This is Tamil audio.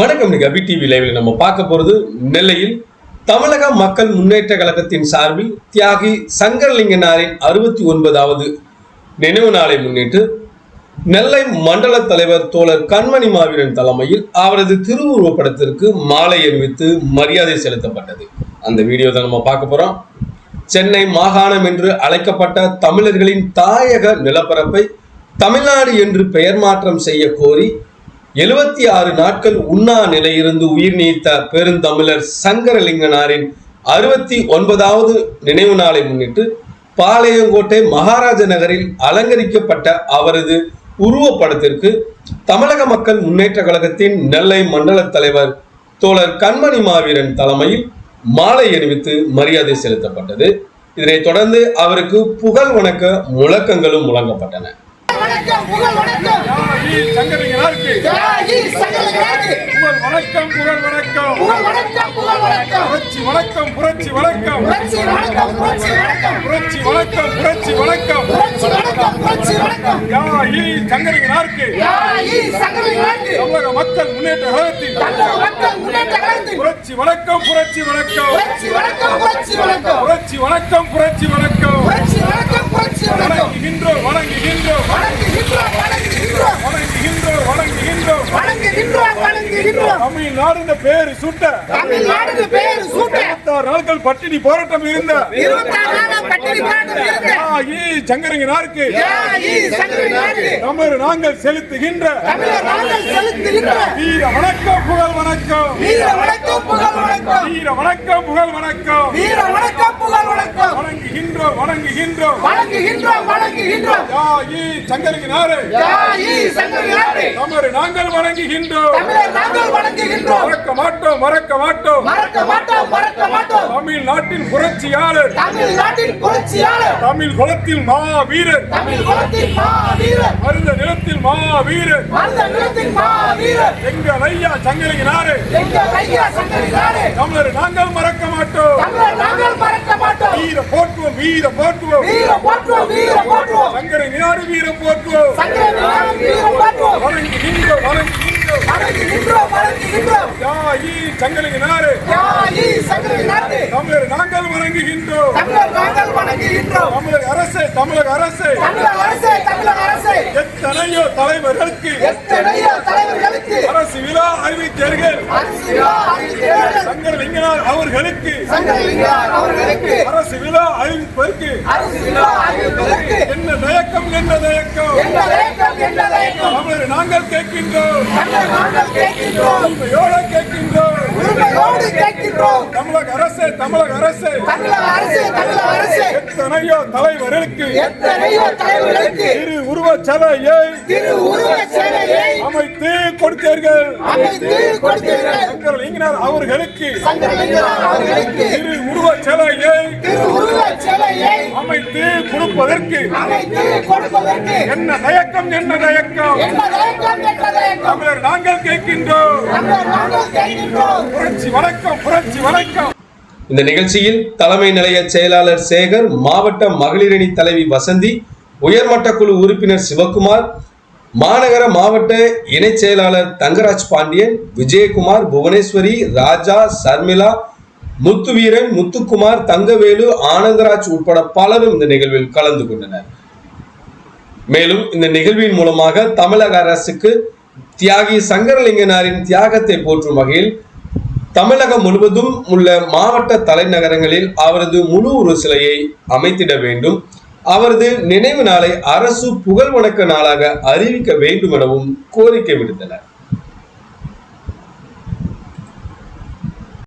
வணக்கம். இன்னைக்கு அபி டிவி லைவில் நம்ம பார்க்க போகிறது நெல்லையில் தமிழக மக்கள் முன்னேற்ற கழகத்தின் சார்பில் தியாகி சங்கரலிங்கனாரின் அறுபத்தி ஒன்பதாவது நினைவு நாளை முன்னிட்டு நெல்லை மண்டல தலைவர் தோழர் கண்மணி மாவீரன் தலைமையில் அவரது திருவுருவப் படத்திற்கு மாலை அணிவித்து மரியாதை செலுத்தப்பட்டது. அந்த வீடியோ தான் நம்ம பார்க்க போகிறோம் சென்னை மாகாணம் என்று அழைக்கப்பட்ட தமிழர்களின் தாயக நிலப்பரப்பை தமிழ்நாடு என்று பெயர் மாற்றம் செய்ய கோரி எழுபத்தி ஆறு நாட்கள் உண்ணா நிலையிலிருந்து உயிர் நீத்த பெருந்தமிழர் சங்கரலிங்கனாரின் அறுபத்தி ஒன்பதாவது நினைவு நாளை முன்னிட்டு பாளையங்கோட்டை மகாராஜ நகரில் அலங்கரிக்கப்பட்ட அவரது உருவப்படத்திற்கு தமிழக மக்கள் முன்னேற்ற கழகத்தின் நெல்லை மண்டல தலைவர் தோழர் கண்மணி மாவீரன் தலைமையில் மாலை அணிவித்து மரியாதை செலுத்தப்பட்டது. இதனைத் தொடர்ந்து அவருக்கு புகழ் வணக்க முழக்கங்களும் முழங்கப்பட்டன. ஜாகி சங்கரலிங்கனாருக்கு ஜாகி சங்கரலிங்கனாருக்கு புகழ் வணக்கம் புகழ் வணக்கம். புகழ் வணக்கம் புகழ் வணக்கம். புரட்சி வணக்கம் புரட்சி வணக்கம். புரட்சி வணக்கம் புரட்சி வணக்கம். புரட்சி வணக்கம் புரட்சி வணக்கம். புரட்சி வணக்கம் புரட்சி வணக்கம். ஜாகி சங்கரலிங்கனாருக்கு ஜாகி சங்கரலிங்கனாருக்கு தமிழக மக்கள் முன்னேற்ற கழகத்தின் தமிழக மக்கள் முன்னேற்ற கழகத்தின் புரட்சி வணக்கம் புரட்சி வணக்கம். புரட்சி வணக்கம் புரட்சி வணக்கம். புரட்சி வணக்கம் புரட்சி வணக்கம். புரட்சி வணக்கம் புரட்சி வணக்கம். வணங்குகின்றோம் வணங்குகின்றோம் வணங்குகின்றோம் வணங்குகின்றோம் வணங்குகின்றோம் வணங்குகின்றோம் வணங்குகின்றோம் தமிழ்நாடு பேரு சுட்ட. தமிழ்நாடு பேர் சூட்ட. இருபத்தாறு நாட்கள் பட்டினி போராட்டம் இருந்த. இருபத்தாறு நாள் பட்டினி போராட்டம் இருந்த. சங்கரலிங்கனாருக்கு தமிழ் நாங்கள் செலுத்துகின்ற வீர வணக்கம் புகழ் வணக்கம். வீர வணக்கம் புகழ் வணக்கம். வீர வணக்கம் புகழ் வணக்கம். வீர வணக்கம் புகழ் வணக்கம். வணங்குகின்றோம் வணங்குகின்றோம். வணங்குகின்றோம் வணங்குகின்றோம். யாயி சங்கரலிங்கனாரே ஜாயி சங்கரலிங்கனாரே தமிழ் நாங்கள் வணங்குகின்றோம். நாங்கள் வணங்குகின்றோம். மறக்க மாட்டோம் மறக்க மாட்டோம். மறக்க மாட்டோம் மறக்க மாட்டோம். தமிழ்நாட்டின் புரட்சியாளர். தமிழ்நாட்டின் புரட்சியாளர். தமிழ் குலத்தில் மா வீரர் தமிழ் குலத்தின் மா மருந்த நிலத்தில் மாவீரர் மருந்த நிலத்தில் மாவீரர் எங்கள் ஐயா சங்கரினாரு எங்கள் ஐயா சங்கரினாரு தமிழர் நாங்கள் மறக்க மாட்டோம். தமிழர் நாங்கள் மறக்க மாட்டோம். வீர போற்றுவோம் வீர போற்றுவோம். வீர போற்றுவோம் வீர போற்றுவோம். சங்கரினாரு வீர போற்றுவோம். சங்கரினாரு வீர போற்றுவோம். வணங்கி நின்றோம் வணங்கி நின்றோம். வணங்கி நின்றோம் வணங்கி நின்றோம். யாயி சங்கரினாரு யாயி சங்கரினாரு தமிழர் நாங்கள் வணங்குகின்றோம். தமிழர் நாங்கள் வணங்குகின்றோம். தமிழக அரசு தமிழக அரசு. தமிழக அரசு எத்தனையோ தலைவர்களுக்கு எத்தனையோ தலைவர்களுக்கு அரசு சங்கர் லிங்கனார் அவர்களுக்கு அவர்களுக்கு அரசு விழா என்ன தயக்கம் என்ன தயக்கம்? தமிழர் நாங்கள் கேட்கின்றோம். நாங்கள் கேட்கின்றோம். கேட்கின்றோம். தமிழக அரசே தமிழக அரசே. தமிழக அரசு தமிழக அரசு. எத்தனையோ தலைவர்களுக்கு எத்தனையோ தலைவர்களுக்கு திரு உருவச் சிலையை திரு உருவ அமைத்து கொடுத்தீர்கள். அமைத்து கொடுத்தீர்கள். சங்கரலிங்கனார் அவர்களுக்கு சங்கரலிங்கனார் அவர்களுக்கு திரு சிலையை உருவ அமைத்து கொடுப்பதற்கு அமைத்து கொடுப்பதற்கு என்ன தயக்கம் என்ன தயக்கம்? என்ன தயக்கம் என்ன தயக்கம்? தமிழர் நாங்கள் கேட்கின்றோம். இந்த நிகழ்ச்சியில் தலைமை நிலைய செயலாளர் சேகர் மாவட்ட மகளிரணி தலைவி வசந்தி உயர்மட்ட குழு உறுப்பினர் சிவகுமார் மாநகர மாவட்ட இணைச் செயலாளர் தங்கராஜ் பாண்டியன் விஜயகுமார் புவனேஸ்வரி ராஜா சர்மிளா முத்துவீரன் முத்துக்குமார் தங்கவேலு ஆனந்தராஜ் உட்பட பலரும் இந்த நிகழ்வில் கலந்து கொண்டனர். மேலும் இந்த நிகழ்வின் மூலமாக தமிழக அரசுக்கு தியாகி சங்கரலிங்கனாரின் தியாகத்தை போற்றும் வகையில் தமிழகம் முழுவதும் உள்ள மாவட்ட தலைநகரங்களில் அவரது முழு ஒரு சிலையை அமைத்திட வேண்டும். அவரது நினைவு நாளை அரசு புகழ் வணக்க நாளாக அறிவிக்க வேண்டும் எனவும் கோரிக்கை விடுத்தனர்.